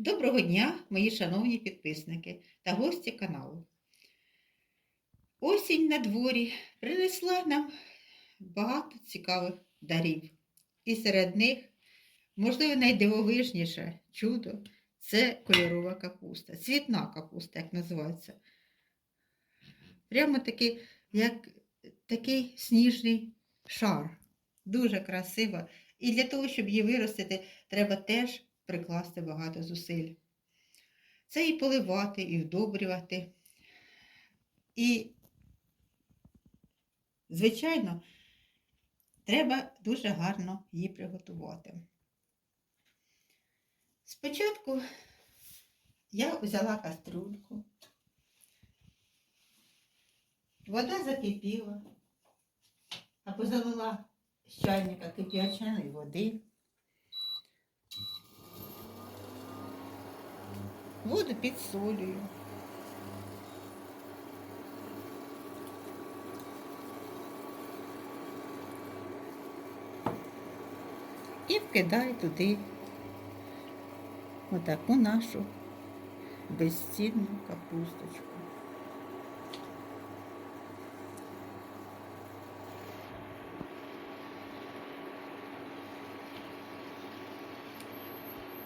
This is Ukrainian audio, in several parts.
Доброго дня, мої шановні підписники та гості каналу. Осінь на дворі принесла нам багато цікавих дарів. І серед них, можливо, найдивовижніше чудо це кольорова капуста, цвітна капуста, як називається. Прямо такий, як такий сніжний шар. Дуже красива. І для того, щоб її виростити, треба теж прикласти багато зусиль. Це і поливати, і вдобрювати. І, звичайно, треба дуже гарно її приготувати. Спочатку я взяла кастрюльку, вода закипіла, або залила з чайника кип'яченої води. Воду підсолюю. І вкидаю туди отаку нашу безцінну капусточку.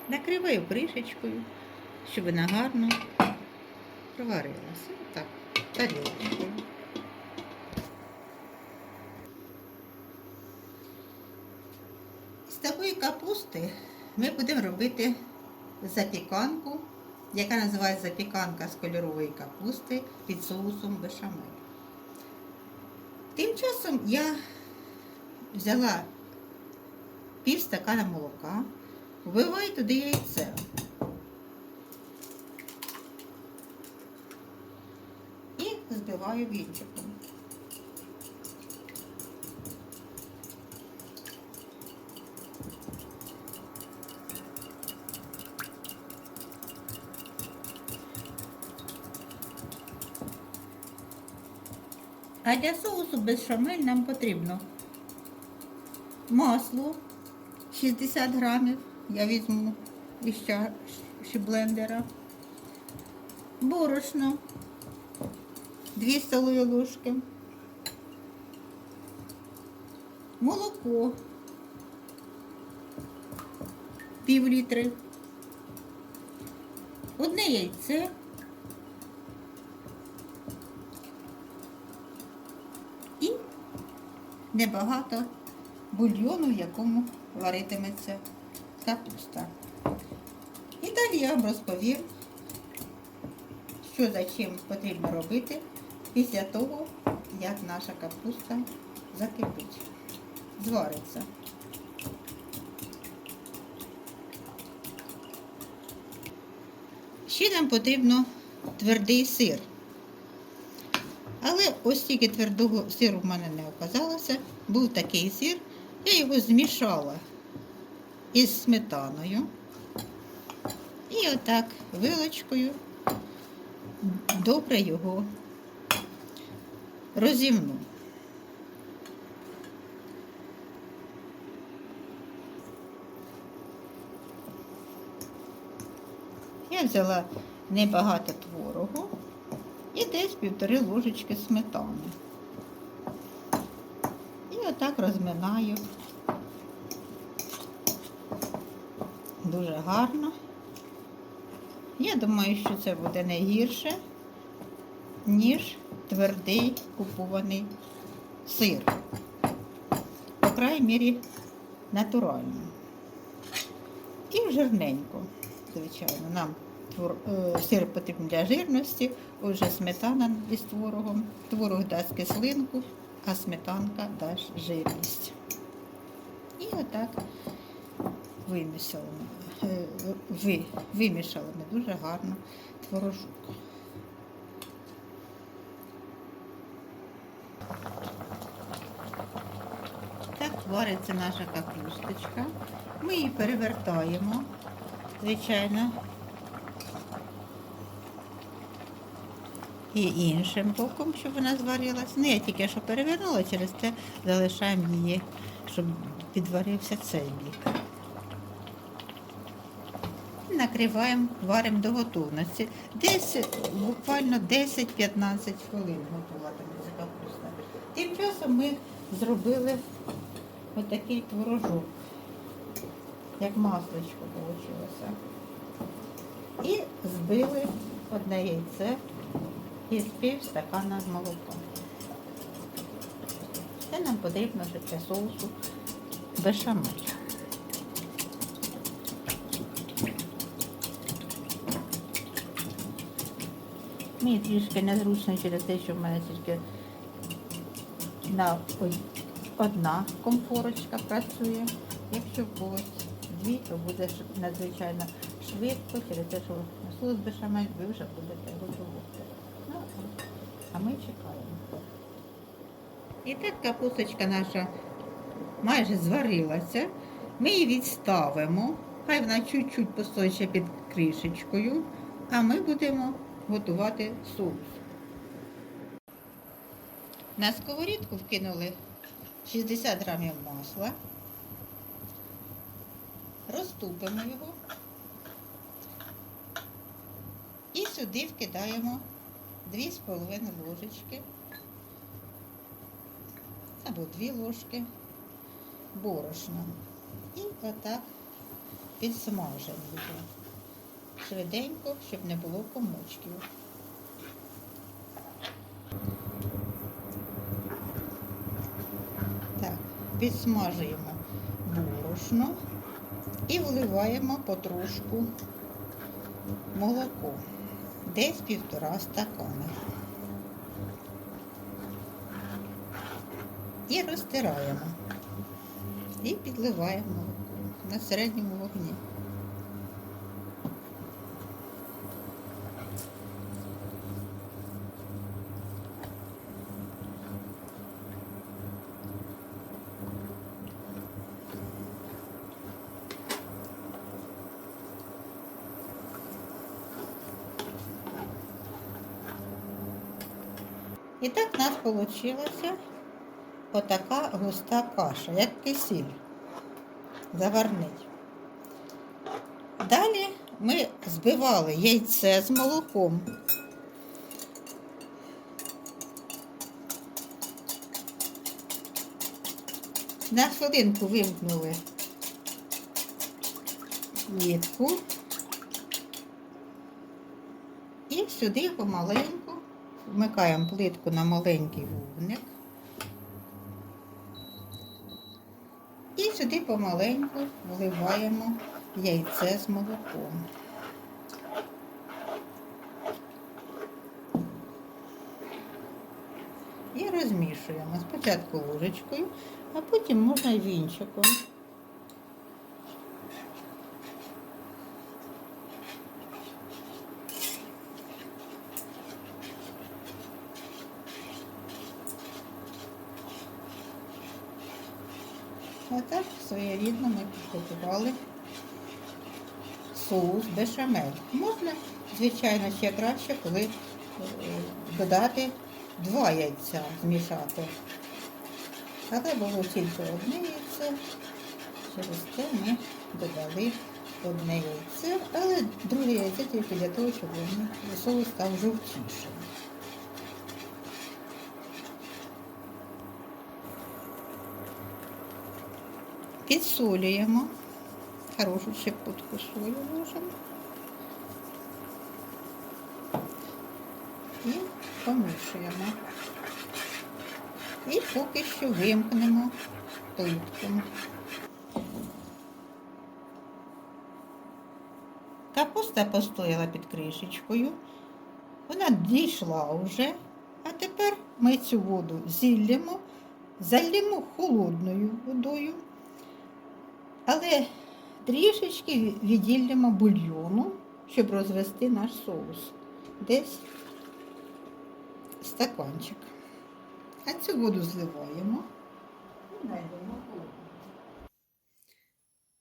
Накриваю кришечкою щоб вона гарно проварилася. Так, тарілочкою. З такої капусти ми будемо робити запіканку, яка називається запіканка з кольорової капусти під соусом бешамель. Тим часом я взяла пів стакана молока, вбиваю туди яйце. Збиваю вінчиком. А для соусу бешамель нам потрібно масло 60 грамів, я візьму із чаші блендера, борошно 2 столові ложки, молоко, пів літри, одне яйце, і небагато бульйону, в якому варитиметься капуста. І далі я вам розповім, що за чим потрібно робити після того, як наша капуста закипить, звариться. Ще нам потрібно твердий сир. Але ось тільки твердого сиру в мене не оказалося. Був такий сир, я його змішала із сметаною. І отак вилочкою добре його розімну. Я взяла небагато творогу і десь півтори ложечки сметани. І отак розминаю дуже гарно. Я думаю, що це буде не гірше, ніж твердий купований сир. По крайній мірі натурально. І жирненько, звичайно, нам твор... е, сир потрібен для жирності, отже сметана із творогом. Творог дасть кислинку, а сметанка дасть жирність. І отак вимішали, е, вимішали ми дуже гарно творожок. Так вариться наша капусточка. Ми її перевертаємо, звичайно. І іншим боком, щоб вона зварилась. Ну, я тільки що перевернула, через те залишаємо її, щоб підварився цей бік. накриваємо, варимо до готовності. Десь буквально 10-15 хвилин готуватиметься капуста. Тим часом ми зробили отакий творожок, як масличко вийшло. І збили одне яйце і з пів стакана молока. Це нам потрібно ще для соусу бешамель. Мені трішки незручно через те, що в мене тільки на одна комфорочка працює. Якщо в дві, то буде надзвичайно швидко, через те, що соус бешамель ви вже будете готувати. Ну, а ми чекаємо. І так капусточка наша майже зварилася. Ми її відставимо. Хай вона чуть-чуть постоїть під кришечкою, а ми будемо готувати соус. На сковорідку вкинули 60 грамів масла. Розтупимо його. І сюди вкидаємо 2,5 ложечки або 2 ложки борошна. І отак підсмажимо його швиденько, щоб не було комочків. Так, підсмажуємо борошно і вливаємо потрошку молоко. Десь півтора стакана. І розтираємо. І підливаємо молоко на середньому І так у нас вийшла отака густа каша, як кисіль. Заварний. Далі ми збивали яйце з молоком. На хвилинку вимкнули нитку і сюди помаленьку вмикаємо плитку на маленький вогник. І сюди помаленьку вливаємо яйце з молоком. І розмішуємо спочатку ложечкою, а потім можна й вінчиком. Отак своєрідно ми підготували соус бешамель. Можна, звичайно, ще краще, коли е, додати два яйця, змішати. Але було тільки одне яйце, через те ми додали одне яйце, але друге яйце тільки для того, щоб соус став жовтішим. Підсолюємо. Хорошу щепотку солі ложимо. І помішуємо. І поки що вимкнемо плитку. Капуста постояла під кришечкою. Вона дійшла вже. А тепер ми цю воду зіллємо, зальємо холодною водою. Але трішечки відділимо бульйону, щоб розвести наш соус. Десь стаканчик. А цю воду зливаємо і найдемо холодну.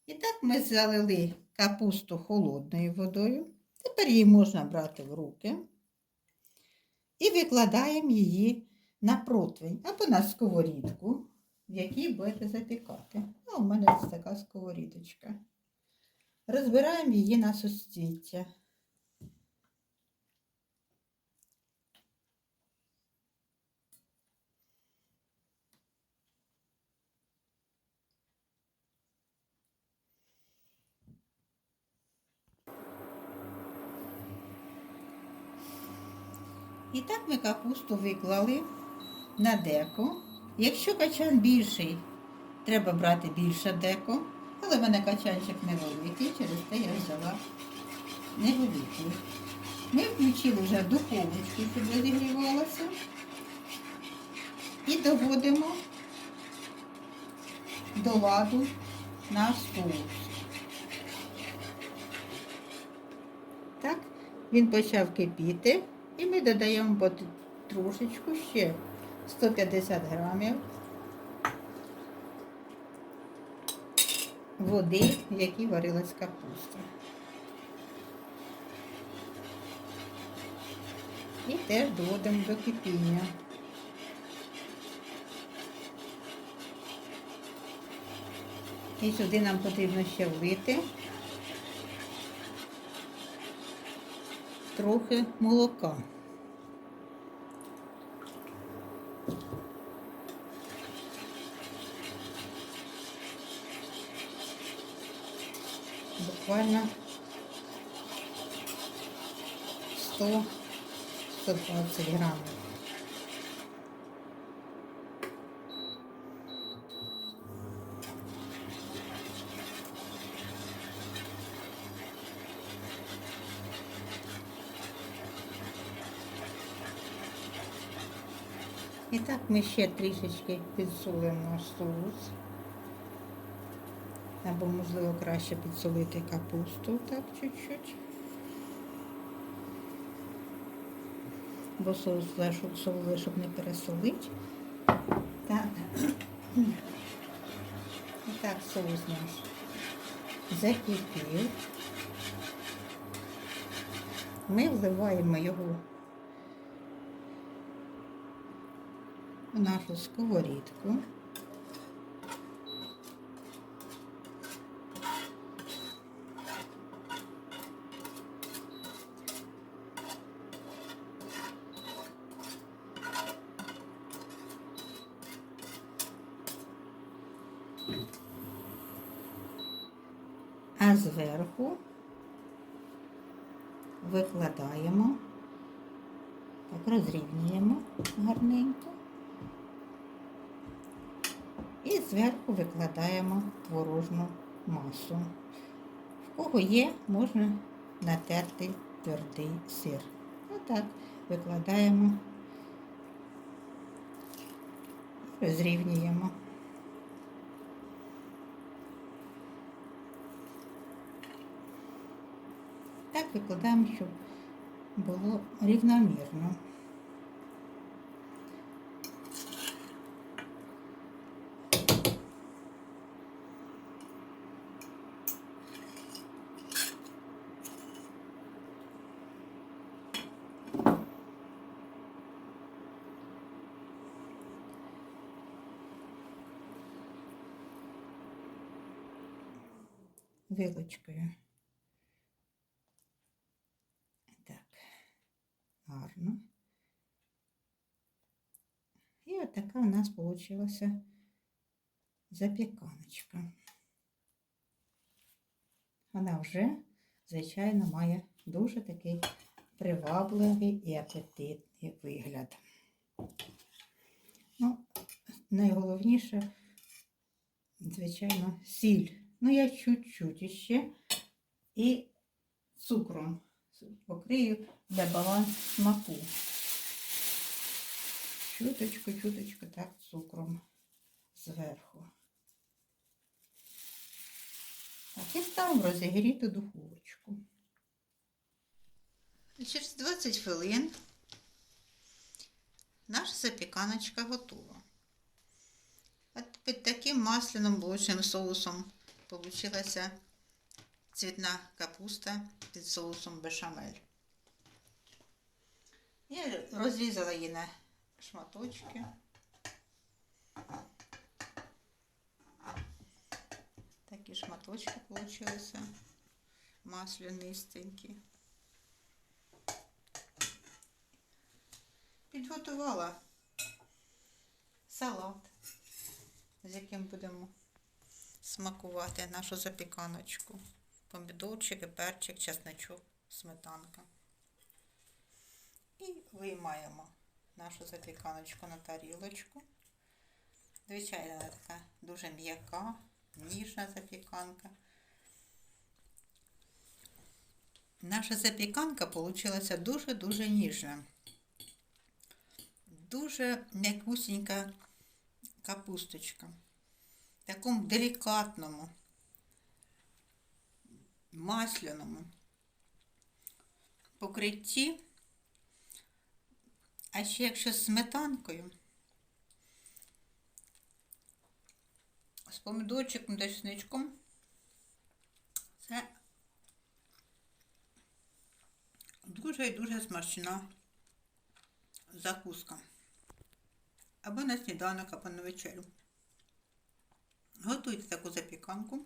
І так ми залили капусту холодною водою. Тепер її можна брати в руки і викладаємо її на противень або на сковорідку, в якій будете запікати. А у мене ось така сковорідочка. розбираємо її на суцвіття. І так ми капусту виклали на деко. Якщо качан більший, треба брати більше деко. Але в мене качанчик невеликий, через те я взяла невеликий. Ми включили вже духовочку, щоб розігрівалася. І доводимо до ладу наш соус. Так, він почав кипіти. І ми додаємо трошечку ще 150 грамів води, в якій варилась капуста. І теж доводимо до кипіння. І сюди нам потрібно ще влити трохи молока. Буквально 100-120 грамів. І так ми ще трішечки підсолимо наш соус. Або, можливо, краще підсолити капусту так чуть-чуть. Бо соус солили, щоб не пересолити. Так. І так соус наш закипів. Ми вливаємо його в нашу сковорідку. А зверху викладаємо, так розрівнюємо гарненько. І зверху викладаємо творожну масу. В кого є, можна натерти твердий сир. Отак викладаємо, розрівнюємо. Так викладаємо, щоб було рівномірно. Вилочкою. Так, гарно. І от така у нас вийшла запіканочка. Вона вже, звичайно, має дуже такий привабливий і апетитний вигляд. Ну, найголовніше, звичайно, сіль. Ну, я чуть-чуть іще і цукром покрию для балансу смаку. Чуточку, чуточку так цукром зверху. Так, і ставимо розігріту духовочку. Через 20 хвилин наша запіканочка готова. От під таким масляним молочним соусом получилася цвітна капуста під соусом бешамель. Я розрізала її на шматочки. Такі шматочки получилися. маслянистенький. Підготувала салат, з яким будемо смакувати нашу запіканочку. Помідорчики, перчик, чесночок, сметанка. І виймаємо нашу запіканочку на тарілочку. Звичайно, вона така дуже м'яка, ніжна запіканка. Наша запіканка вийшла дуже-дуже ніжна. Дуже м'якусінька капусточка. В такому делікатному, масляному покритті. А ще якщо з сметанкою, з помідорчиком та чесничком, це дуже і дуже смачна закуска. Або на сніданок, або на вечерю. Готуйте таку запіканку.